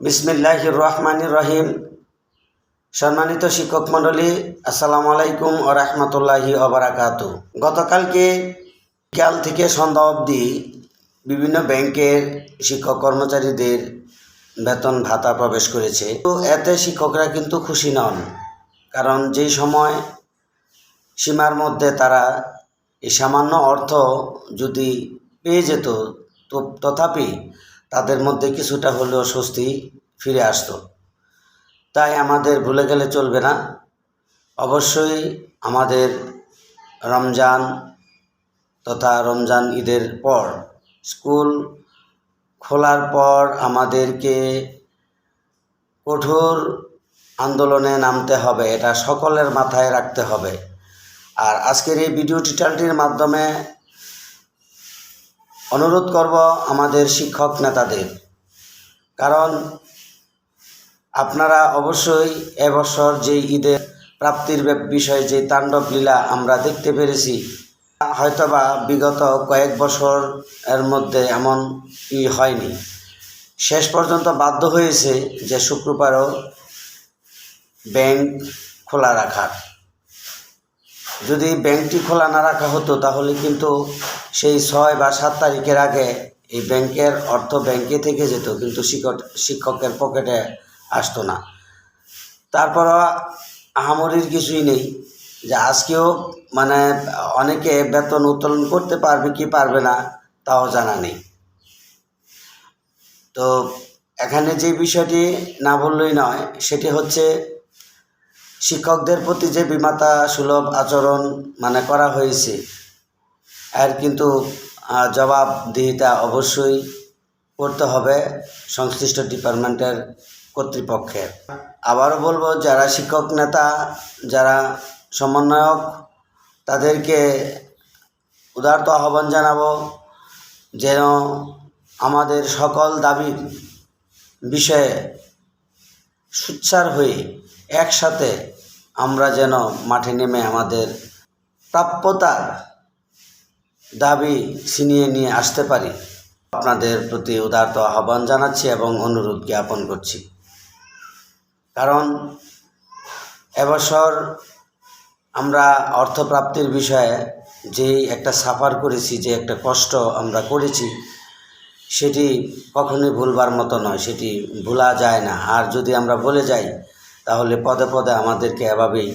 বিসমিল্লাহ রহমান রহিম। সম্মানিত শিক্ষক মণ্ডলী, আসসালামু আলাইকুম ও রহমতুল্লাহি অবরাকাত গতকালকে বিকাল থেকে সন্ধ্যা অবধি বিভিন্ন ব্যাংকের শিক্ষক কর্মচারীদের বেতন ভাতা প্রবেশ করেছে। তো এতে শিক্ষকরা কিন্তু খুশি নন, কারণ যেই সময় সীমার মধ্যে তারা এই সামান্য অর্থ যদি পেয়ে যেত, তো তথাপি তাদের মধ্যে কিছুটা হলেও স্বস্তি ফিরে আসতো। তাই আমাদের ভুলে গেলে চলবে না। অবশ্যই আমাদের রমজান তথা রমজান ঈদের পর স্কুল খোলার পর আমাদেরকে কঠোর আন্দোলনে নামতে হবে, এটা সকলের মাথায় রাখতে হবে। আর আজকের এই ভিডিও টিউটোরিয়ালটির মাধ্যমে অনুরোধ করব আমাদের শিক্ষক নেতাদের। কারণ আপনারা অবশ্যই এবছর যে ঈদের প্রাপ্তির বিষয়ে যে তাণ্ডব লীলা আমরা দেখতে পেরেছি, হয়তোবা বিগত কয়েক বছর এর মধ্যে এমন ই হয়নি। শেষ পর্যন্ত বাধ্য হয়েছে যে শুক্রবারও ব্যাংক খোলা রাখার। যদি ব্যাংকটি খোলা না রাখা হতো, তাহলে কিন্তু সেই ছয় বা সাত তারিখের আগে এই ব্যাংকের অর্থ ব্যাংকে থেকে যেত, কিন্তু শিক্ষক, শিক্ষকের পকেটে আসতো না। তারপরও আহামরির কিছুই নেই। যে আজকেও মানে অনেকে বেতন উত্তোলন করতে পারবে কি পারবে না, তাও জানা নেই। তো এখানে যে বিষয়টি না বললেই নয়, সেটি হচ্ছে শিক্ষকদের প্রতি যে বিমাতা সুলভ আচরণ মানে করা হয়েছে, এর কিন্তু জবাবদিহিতা অবশ্যই করতে হবে সংশ্লিষ্ট ডিপার্টমেন্টের কর্তৃপক্ষের। আবারও বলব, যারা শিক্ষক নেতা, যারা সমন্বয়ক, তাদেরকে উদারত আহ্বান জানাব যেন আমাদের সকল দাবির বিষয়ে সুচ্ছার হয়ে একসাথে আমরা যেন মাঠে নেমে আমাদের প্রাপ্যতার দাবি ছিনিয়ে নিয়ে আসতে পারি। আপনাদের প্রতি উদারত আহ্বান জানাচ্ছি এবং অনুরোধ জ্ঞাপন করছি। কারণ এবছর আমরা অর্থপ্রাপ্তির বিষয়ে যেই একটা সাফার করেছি, যে একটা কষ্ট আমরা করেছি, সেটি কখনোই ভুলবার মতো নয়, সেটি ভোলা যায় না। আর যদি আমরা বলে যাই তাহলে পদে পদে আমাদেরকে এভাবেই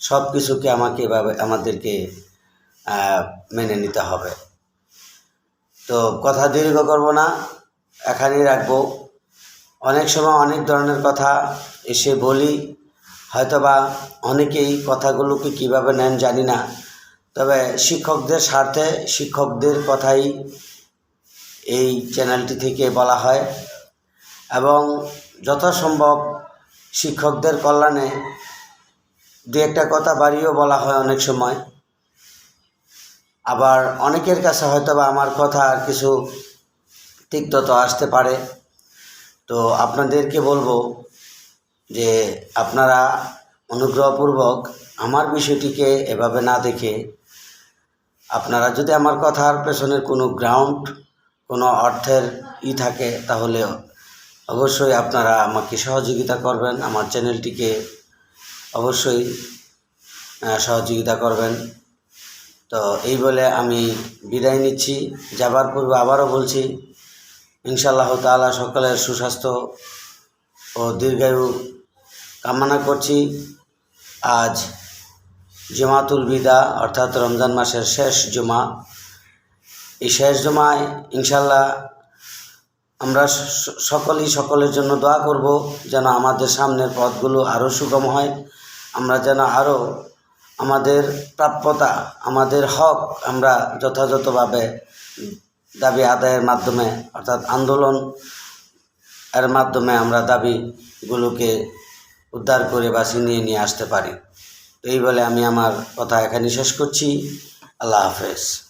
সব কিছুকে আমাকে এভাবে আমাদেরকে মেনে নিতে হবে। তো কথা দীর্ঘ করব না, এখানেই রাখব। অনেক সময় অনেক ধরনের কথা এসে বলি, হয়তোবা অনেকেই কথাগুলোকে কীভাবে নেন জানি না, তবে শিক্ষকদের স্বার্থে শিক্ষকদের কথাই এই চ্যানেলটি থেকে বলা হয়। এবং যথাসম্ভব শিক্ষকদের কল্যাণে দু একটা কথা বাড়িও বলা হয় অনেক সময়। আবার অনেকের কাছে হয়তো বা আমার কথা আর কিছু তিক্ততা আসতে পারে। তো আপনাদেরকে বলব যে আপনারা অনুগ্রহপূর্বক আমার বিষয়টিকে এভাবে না দেখে আপনারা যদি আমার কথার পেছনের কোনো গ্রাউন্ড কোনো অর্থের ই থাকে তাহলে অবশ্যই আপনারা আমাকে সহযোগিতা করবেন, আমার চ্যানেলটিকে অবশ্যই সহযোগিতা করবেন। তো এই বলে আমি বিদায় নিচ্ছি। যাবার পূর্বে আবারও বলছি, ইনশাআল্লাহ তাআলা সকলের সুস্বাস্থ্য ও দীর্ঘায়ু কামনা করছি। আজ জমাতুল বিদা, অর্থাৎ রমজান মাসের শেষ জমা। এই শেষ জমায় ইনশাল্লাহ আমরা সকলেই সকলের জন্য দোয়া করব যেন আমাদের সামনের পথগুলো আরও সুগম হয়। আমরা যেন আরও আমাদের প্রাপ্যতা, আমাদের হক আমরা যথাযথভাবে দাবি আদায়ের মাধ্যমে, অর্থাৎ আন্দোলন এর মাধ্যমে আমরা দাবিগুলোকে উদ্ধার করে বা ছিনিয়ে নিয়ে আসতে পারি। এই বলে আমি আমার কথা এখানে শেষ করছি। আল্লাহ হাফেজ।